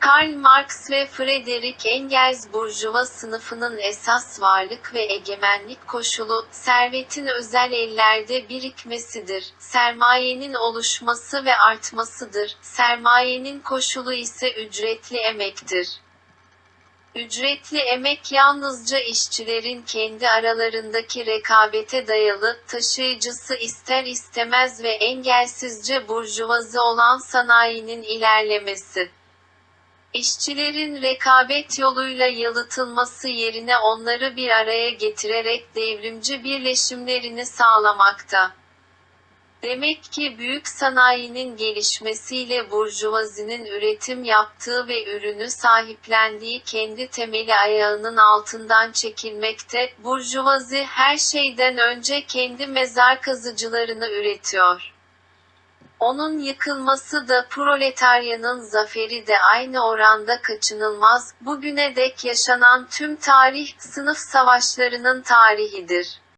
Karl Marx ve Friedrich Engels burjuva sınıfının esas varlık ve egemenlik koşulu, servetin özel ellerde birikmesidir. Sermayenin oluşması ve artmasıdır. Sermayenin koşulu ise ücretli emektir. Ücretli emek yalnızca işçilerin kendi aralarındaki rekabete dayalı, taşıyıcısı ister istemez ve engelsizce burjuvazi olan sanayinin ilerlemesi. İşçilerin rekabet yoluyla yalıtılması yerine onları bir araya getirerek devrimci birleşimlerini sağlamakta. Demek ki büyük sanayinin gelişmesiyle burjuvazinin üretim yaptığı ve ürünü sahiplendiği kendi temeli ayağının altından çekilmekte, burjuvazi her şeyden önce kendi mezar kazıcılarını üretiyor. Onun yıkılması da proletaryanın zaferi de aynı oranda kaçınılmaz, bugüne dek yaşanan tüm tarih, sınıf savaşlarının tarihidir.